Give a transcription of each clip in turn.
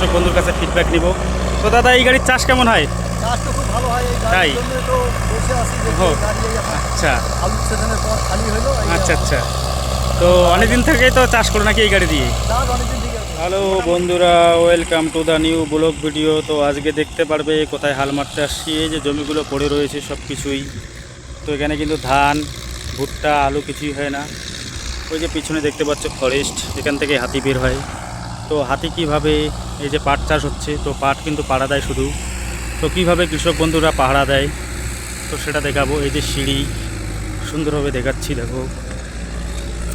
কৃষক বন্ধুর কাছে ফিডব্যাক নিব। তো দাদা এই গাড়ির চাষ কেমন হয়? চাষ তো খুব ভালো হয় এই তাই? আচ্ছা। আচ্ছা আচ্ছা। তো অনেকদিন থেকেই তো চাষ করো নাকি এই গাড়ি দিয়ে। হ্যালো বন্ধুরা welcome to the new blog video তো আজকে দেখতে পারবে কোথায় হাল মারতে আসছি এই যে জমিগুলো পড়ে রয়েছে সব কিছুই তো এখানে কিন্তু ধান ভুট্টা আলু কিছুই হয় না। ওই যে পিছনে দেখতে পাচ্ছ ফরেস্ট এখান থেকে হাতি বের হয়। তো হাতি কীভাবে এই যে পাট চাষ হচ্ছে, তো পাট কিন্তু পাড়া দেয় শুধু। তো কীভাবে কৃষক বন্ধুরা পাহারা দেয়, তো সেটা দেখাবো। এই যে সিঁড়ি, সুন্দরভাবে দেখাচ্ছি, দেখো।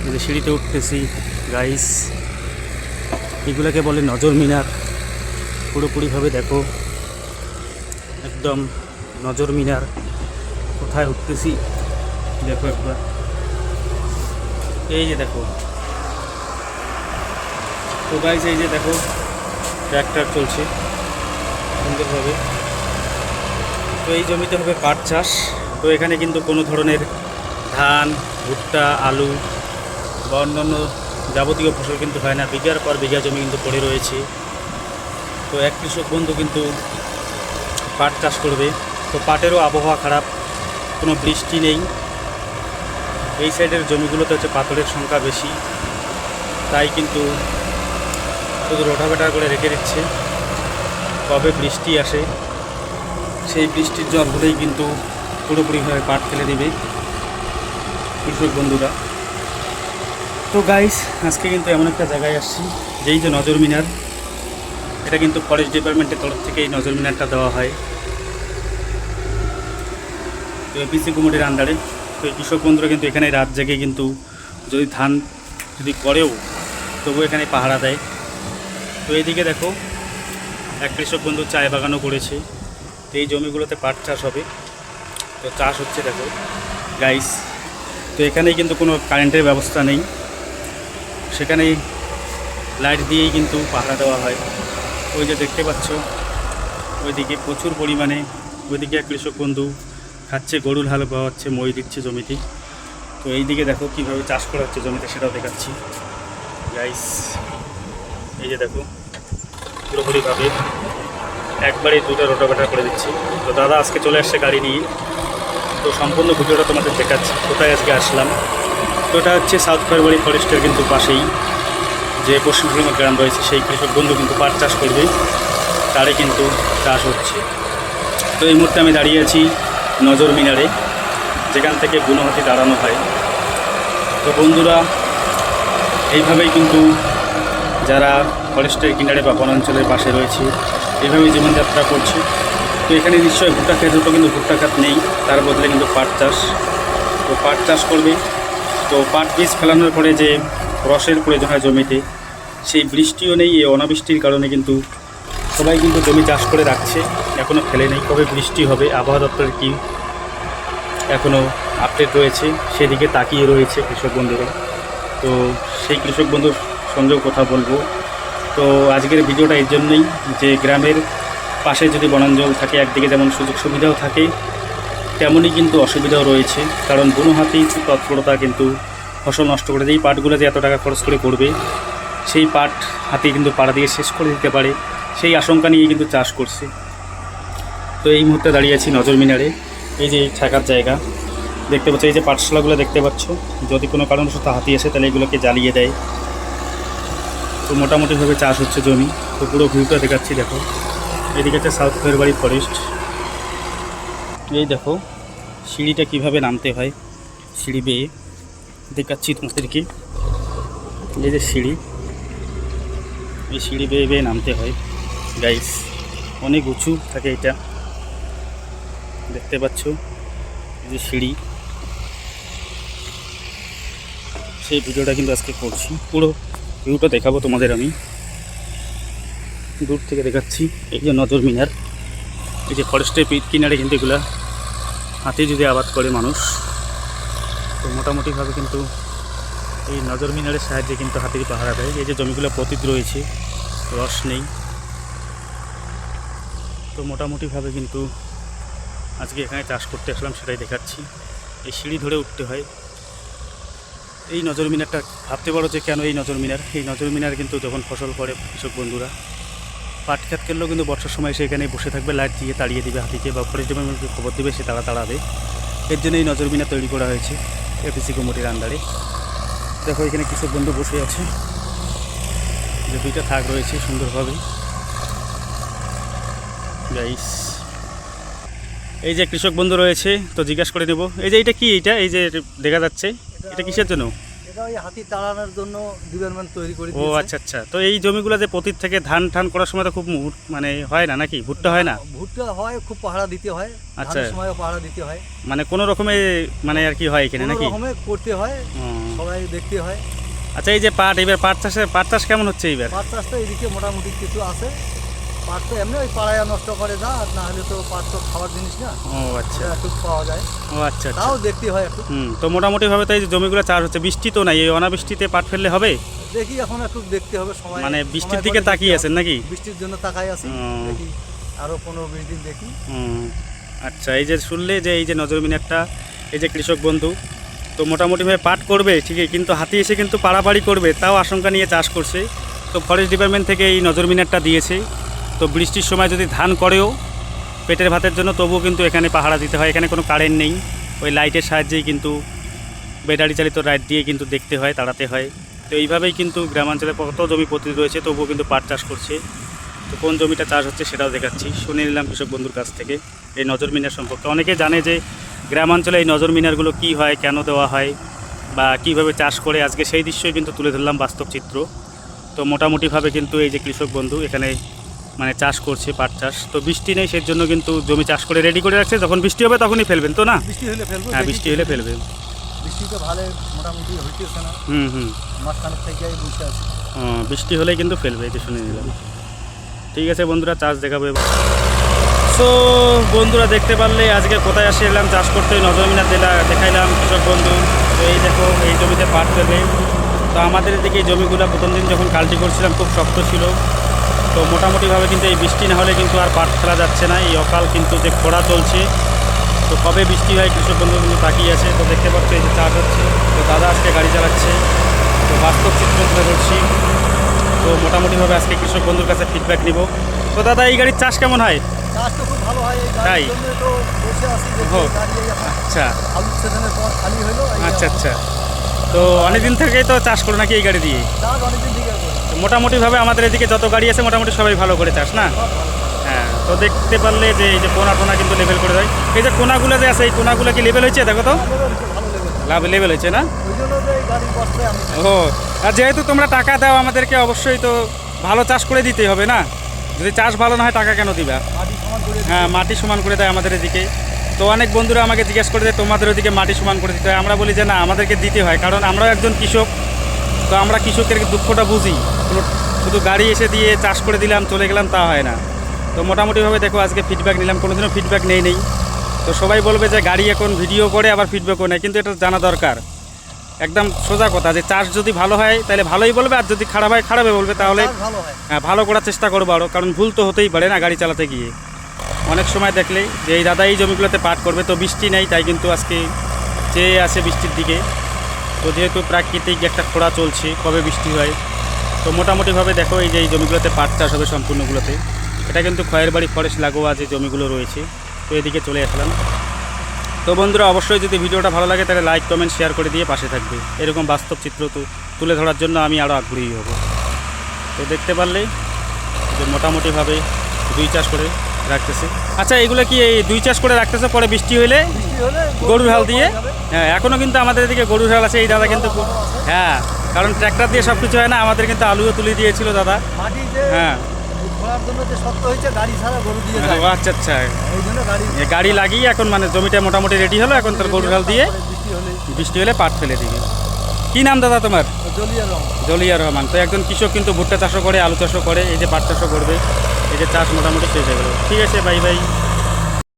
এই যে সিঁড়িতে উঠতেছি গাইস এগুলোকে বলে নজর মিনার। পুরোপুরিভাবে দেখো। একদম নজর মিনার। কোথায় উঠতেছি, দেখো একবার। এই যে দেখো। তো গাইজ এই যে দেখো ট্র্যাক্টর চলছে সুন্দরভাবে। তো এই জমিতে হবে পাট চাষ। তো এখানে কিন্তু কোনো ধরনের ধান, ভুট্টা, আলু বা অন্যান্য যাবতীয় ফসল কিন্তু হয় না। বিঘার পর বিঘা জমি কিন্তু পড়ে রয়েছে। তো এক কৃষক বন্ধু কিন্তু পাট চাষ করবে। তো পাটেরও আবহাওয়া খারাপ, কোনো বৃষ্টি নেই। এই সাইডের জমিগুলোতে হচ্ছে পাথরের সংখ্যা বেশি। তাই কিন্তু শুধু রোটাভেটা করে রেখে দিচ্ছে। কবে বৃষ্টি আসে, সেই বৃষ্টির জল হলেই কিন্তু পুরোপুরিভাবে পাট ফেলে দেবে কৃষক বন্ধুরা। তো গাইস আজকে কিন্তু এমন একটা জায়গায় আসছি, যেই যে নজর মিনার। এটা কিন্তু ফরেস্ট ডিপার্টমেন্টের তরফ থেকে এই নজর মিনারটা দেওয়া হয়। তো এপিসি কুমোটের আন্ডারে তো এই কৃষক বন্ধুরা কিন্তু এখানে রাত জেগে কিন্তু যদি ধান যদি করেও তবু এখানে পাহারা দেয়। তো এইদিকে দেখো, এক কৃষক বন্ধু চায় বাগানও করেছে। তো এই জমিগুলোতে পাট চাষ হবে। তো চাষ হচ্ছে দেখো গাইস তো এখানে কিন্তু কোনো কারেন্টের ব্যবস্থা নেই। সেখানেই লাইট দিয়েই কিন্তু পাহারা দেওয়া হয়। ওই যে দেখতে পাচ্ছ, ওইদিকে প্রচুর পরিমাণে ওইদিকে এক কৃষক বন্ধু খাচ্ছে, গরুর হাল বাওয়াচ্ছে মই দিচ্ছে জমিতে। তো এই দিকে দেখো কীভাবে চাষ করা হচ্ছে জমিতে সেটাও দেখাচ্ছি। গাইস এই যে দেখো। পুরোপুরিভাবে একবারে দুটো রোটাভেটা করে দিচ্ছি। তো দাদা আজকে চলে আসছে গাড়ি নিয়ে। তো সম্পূর্ণ ভিডিওটা তোমাদের দেখাচ্ছি, কোথায় আজকে আসলাম। তো এটা হচ্ছে সাউথ ফেরবারি ফরেস্টের কিন্তু পাশেই, যে পশ্চিমবঙ্গ গ্রাম রয়েছে, সেই কৃষক বন্ধু কিন্তু পাট চাষ করবে। তারে কিন্তু চাষ হচ্ছে। তো এই মুহূর্তে আমি দাঁড়িয়ে আছি নজর মিনারে, যেখান থেকে গুণহাতি দাঁড়ানো হয়। তো বন্ধুরা, এইভাবেই কিন্তু যারা ফরেস্টের কিনারে বা বনাঞ্চলের পাশে রয়েছে, এভাবেই জীবনযাত্রা করছে। তো এখানে নিশ্চয়ই ভুট্টা ক্ষেত তো কিন্তু ভুট্টা খাত নেই, তার বদলে কিন্তু পাট চাষ। তো পাট চাষ করবে। তো পাট বীজ ফেলানোর পরে যে রসের প্রয়োজন হয় জমিতে, সেই বৃষ্টিও নেই, এই অনাবৃষ্টির কারণে কিন্তু সবাই কিন্তু জমি চাষ করে রাখছে এখনও ফেলে নেই। কবে বৃষ্টি হবে, আবহাওয়া দপ্তরের কি এখনও আপডেট রয়েছে, সেদিকে তাকিয়ে রয়েছে কৃষক বন্ধুরা। তো সেই কৃষক বন্ধুর সঙ্গেও কথা বলব। তো আজকের ভিডিওটা এর জন্যই যে গ্রামের পাশে যদি বনাঞ্চল থাকে, একদিকে যেমন সুযোগ সুবিধাও থাকে, তেমনই কিন্তু অসুবিধাও রয়েছে। কারণ বুনো হাতি তৎপরতা কিন্তু ফসল নষ্ট করে দেয় পাটগুলো যে এত টাকা খরচ করে করবে সেই পাট হাতি কিন্তু পাড়া দিয়ে শেষ করে দিতে পারে। সেই আশঙ্কা নিয়ে কিন্তু চাষ করছে। তো এই মুহূর্তে দাঁড়িয়ে আছি নজর মিনারে। এই যে থাকার জায়গা, দেখতে পাচ্ছ, এই যে পাঠশালাগুলো দেখতে পাচ্ছ। যদি কোনো কারণবশত হাতি আসে, তাহলে এগুলোকে জ্বালিয়ে দেয়। তো মোটামুটিভাবে চাষ হচ্ছে জমি। তো পুরো ভিউটা দেখাচ্ছি, দেখো। এদিকে আছে সাউথ ফেরবাড়ি ফরেস্ট এই দেখো, সিঁড়িটা কীভাবে নামতে হয়, সিঁড়ি বেয়ে। দেখাচ্ছি তোমাদেরকে। এই যে সিঁড়ি। এই সিঁড়ি বেয়ে বেয়ে নামতে হয়। গাইস অনেক উঁচু থাকে এটা। দেখতে পাচ্ছ? এই যে সিঁড়ি। সেই ভিডিওটা কিন্তু আজকে করছি। পুরো ভিউটা দেখাবো তোমাদের আমি। দূর থেকে দেখাচ্ছি, এই যে নজর মিনার। এই যে ফরেস্টের কিনারে কিন্তু এগুলা হাতে যদি আবাদ করে মানুষ, তো মোটামুটিভাবে কিন্তু এই নজর মিনারের সাহায্যে কিন্তু হাতির পাহারা দেয়। এই যে জমিগুলো পতিত রয়েছে, রস নেই। তো মোটামুটিভাবে কিন্তু আজকে এখানে চাষ করতে আসলাম, সেটাই দেখাচ্ছি। এই সিঁড়ি ধরে উঠতে হয়। এই নজর মিনারটা ভাবতে পারো যে কেন এই নজর মিনার? এই নজর মিনার কিন্তু যখন ফসল করে কৃষক বন্ধুরা, পাট খেত করলেও কিন্তু বর্ষার সময় এসে এখানে বসে থাকবে, লাইট দিয়ে তাড়িয়ে দিবে হাতিকে বা ফরেস্ট ডিপার্টমেন্টকে খবর দেবে সে তারা তাড়াবে। এর জন্য এই নজরবিনা তৈরি করা হয়েছে এপিসি কমিটির আন্ডারে। দেখো, এখানে কৃষক বন্ধু বসে আছে। যে দুইটা থাক রয়েছে সুন্দরভাবে। গাইস এই যে কৃষক বন্ধু রয়েছে, তো জিজ্ঞাসা করে নেব। এই যে এটা কি এটা? এই যে দেখা যাচ্ছে। এটা কিসের জন্য? এটা ওই হাতি তাড়ানোর জন্য ডিপার্টমেন্ট তৈরি করে ও আচ্ছা আচ্ছা। তো এই জমিগুলো যে পতির থেকে ধান ঠান করার সময় তো খুব মানে হয় না নাকি? ভুট্টা হয় না? ভুট্টা হয় খুব পাহারা দিতে হয়। আচ্ছা। সময়ও পাহারা দিতে হয়। মানে কোনো রকমে মানে আর কি হয় এখানে নাকি? রকমে করতে হয় সবাই দেখতে হয়। আচ্ছা এই যে পাট এবার পাট চাষে পাট চাষ কেমন হচ্ছে এইবার? পাট চাষ তো এদিকে মোটামুটি কিছু আছে। পাট তো এমনি ওই পাড়ায় নষ্ট করে না আর না হলে তো পাট তো খাবার জিনিস না। ও আচ্ছা। একটু পাওয়া যায়। ও আচ্ছা আচ্ছা। তাও দেখতে হয় একটু। হুম তো মোটামুটিভাবে তো এই জমিগুলো চাষ হচ্ছে বৃষ্টি তো নাই এই অনাবৃষ্টিতে পাট ফেললে হবে? দেখি এখন একটু দেখতে হবে সময় মানে বৃষ্টির দিকে তাকিয়ে আছেন নাকি? বৃষ্টির জন্য তাকাই আছি। দেখি আরও পনেরো বিশ দিন দেখি। হুম আচ্ছা এই যে শুনলে যে এই যে নজর মিনারটা এই যে কৃষক বন্ধু তো মোটামুটিভাবে পাট করবে ঠিকই কিন্তু হাতি এসে কিন্তু পাড়াপাড়ি করবে তাও আশঙ্কা নিয়ে চাষ করছে। তো ফরেস্ট ডিপার্টমেন্ট থেকে এই নজর মিনারটা দিয়েছে। তো বৃষ্টির সময় যদি ধান করেও পেটের ভাতের জন্য, তবুও কিন্তু এখানে পাহারা দিতে হয়। এখানে কোনো কারেন্ট নেই। ওই লাইটের সাহায্যেই কিন্তু ব্যাটারি চালিত লাইট দিয়ে কিন্তু দেখতে হয়, তাড়াতে হয়। তো এইভাবেই কিন্তু গ্রামাঞ্চলে কত জমি পতি রয়েছে, তবুও কিন্তু পাট চাষ করছে। তো কোন জমিটা চাষ হচ্ছে সেটাও দেখাচ্ছি। শুনে নিলাম কৃষক বন্ধুর কাছ থেকে এই নজর মিনার সম্পর্কে। অনেকে জানে যে গ্রামাঞ্চলে এই নজর মিনারগুলো কী হয়, কেন দেওয়া হয়, বা কীভাবে চাষ করে। আজকে সেই দৃশ্যই কিন্তু তুলে ধরলাম বাস্তব চিত্র। তো মোটামুটিভাবে কিন্তু এই যে কৃষক বন্ধু, এখানে মানে চাষ করছে পাট চাষ। তো বৃষ্টি নেই সেই জন্য কিন্তু জমি চাষ করে রেডি করে রাখছে। যখন বৃষ্টি হবে তখনই ফেলবেন তো না? বৃষ্টি হলে ফেলব হ্যাঁ বৃষ্টি হলে। ফেলবে বৃষ্টি তো ভালো মোটামুটি হইতেছে না। হুম হুম। মাঝখানের থেকে বসে আছি ও, বৃষ্টি হলেই কিন্তু ফেলবে যে শুনে নিলাম। ঠিক আছে বন্ধুরা চাষ দেখাবো এবার। সো বন্ধুরা দেখতে পারলে আজকে কোথায় আসে এলাম চাষ করতে নজরমিনা দিলা দেখাইলাম কৃষক বন্ধু। তো এই দেখো এই জমিতে পাট ফেলবে। তো আমাদের এদিকে এই জমিগুলো প্রথম দিন যখন কালটি করছিলাম খুব শক্ত ছিল। তো মোটামুটিভাবে কিন্তু এই বৃষ্টি না হলে কিন্তু আর পাট ফেলা যাচ্ছে না। এই অকাল কিন্তু যে খরা চলছে তো কবে বৃষ্টি হয় কৃষক বন্ধু কিন্তু তাকিয়ে আছে। তো দেখতে পাচ্ছ এই যে চাষ হচ্ছে তো দাদা আজকে গাড়ি চালাচ্ছে তো বাস্তব চিত্র তুলে ধরছি। তো মোটামুটিভাবে আজকে কৃষক বন্ধুর কাছে ফিডব্যাক নিব। তো দাদা এই গাড়ির চাষ কেমন হয়? চাষ তো খুব ভালো হয়। এই তাই? ও। আচ্ছা। আচ্ছা আচ্ছা। তো অনেকদিন থেকেই তো চাষ করো নাকি এই গাড়ি দিয়ে? মোটামুটিভাবে আমাদের এদিকে যত গাড়ি আছে মোটামুটি সবাই ভালো করে চাষ, না? হ্যাঁ তো দেখতে পারলে যে এই যে কোনা টোনা কিন্তু লেভেল করে দেয়। এই যে কোনাগুলো যে আছে, এই কোনাগুলো কি লেভেল হয়েছে? দেখো তো। লাভ লেভেল হয়েছে, না? ও, আর যেহেতু তোমরা টাকা দাও, আমাদেরকে অবশ্যই তো ভালো চাষ করে দিতেই হবে, না? যদি চাষ ভালো না হয়, টাকা কেন দিবা? হ্যাঁ মাটি সমান করে দেয় আমাদের এদিকে। তো অনেক বন্ধুরা আমাকে জিজ্ঞেস করে যে, তোমাদের ওদিকে মাটি সমান করে দিতে হয়? আমরা বলি যে, না, আমাদেরকে দিতে হয়। কারণ আমরাও একজন কৃষক। তো আমরা কৃষকের দুঃখটা বুঝি। শুধু গাড়ি এসে দিয়ে চাষ করে দিলাম চলে গেলাম তা হয় না। তো মোটামুটিভাবে দেখো আজকে ফিডব্যাক নিলাম কোনোদিনও ফিডব্যাক নেই নেই। তো সবাই বলবে যে গাড়ি এখন ভিডিও করে আবার ফিডব্যাকও নেয় কিন্তু এটা জানা দরকার। একদম সোজা কথা যে চাষ যদি ভালো হয় তাহলে ভালোই বলবে আর যদি খারাপ হয় খারাপই বলবে তাহলে হয়। হ্যাঁ ভালো করার চেষ্টা করব আরও কারণ ভুল তো হতেই পারে না গাড়ি চালাতে গিয়ে। অনেক সময় দেখলে যে এই দাদা এই জমিগুলোতে পাট করবে তো বৃষ্টি নেই তাই কিন্তু আজকে চেয়ে আছে বৃষ্টির দিকে। তো যেহেতু প্রাকৃতিক একটা খোড়া চলছে, কবে বৃষ্টি হয়? তো মোটামুটিভাবে দেখো এই যে এই জমিগুলোতে পাট চাষ হবে সম্পূর্ণগুলোতে। এটা কিন্তু খয়ের বাড়ি, ফরেস্ট লাগোয়া যে জমিগুলো রয়েছে, তো এদিকে চলে আসলাম। তো বন্ধুরা, অবশ্যই যদি ভিডিওটা ভালো লাগে, তাহলে লাইক কমেন্ট শেয়ার করে দিয়ে পাশে থাকবে। এরকম বাস্তব চিত্র তো তুলে ধরার জন্য আমি আরও আগ্রহী হব। তো দেখতে পারলে যে মোটামুটিভাবে দুই চাষ করে রাখতেছে। আচ্ছা এগুলো কি এই দুই চাষ করে রাখতেছে? পরে বৃষ্টি হলে গরুর হাল দিয়ে? হ্যাঁ এখনও কিন্তু আমাদের এদিকে গরুর হাল আছে এই দাদা কিন্তু হ্যাঁ কারণ ট্র্যাক্টর দিয়ে সব কিছু হয় না আমাদের কিন্তু আলুও তুলে দিয়েছিল দাদা। হ্যাঁ। আচ্ছা আচ্ছা। গাড়ি লাগিয়ে এখন মানে জমিটা মোটামুটি রেডি হলো এখন তোর গরুর হাল দিয়ে বৃষ্টি হলে পাট ফেলে দিবি। কি নাম দাদা তোমার? জলিয়া রহমান। তো একজন কৃষক কিন্তু ভুট্টা চাষও করে আলু চাষও করে এই যে পাট চাষও করবে। এই চাষ মোটামুটি শেষ হয়ে গেল। ঠিক আছে বাই বাই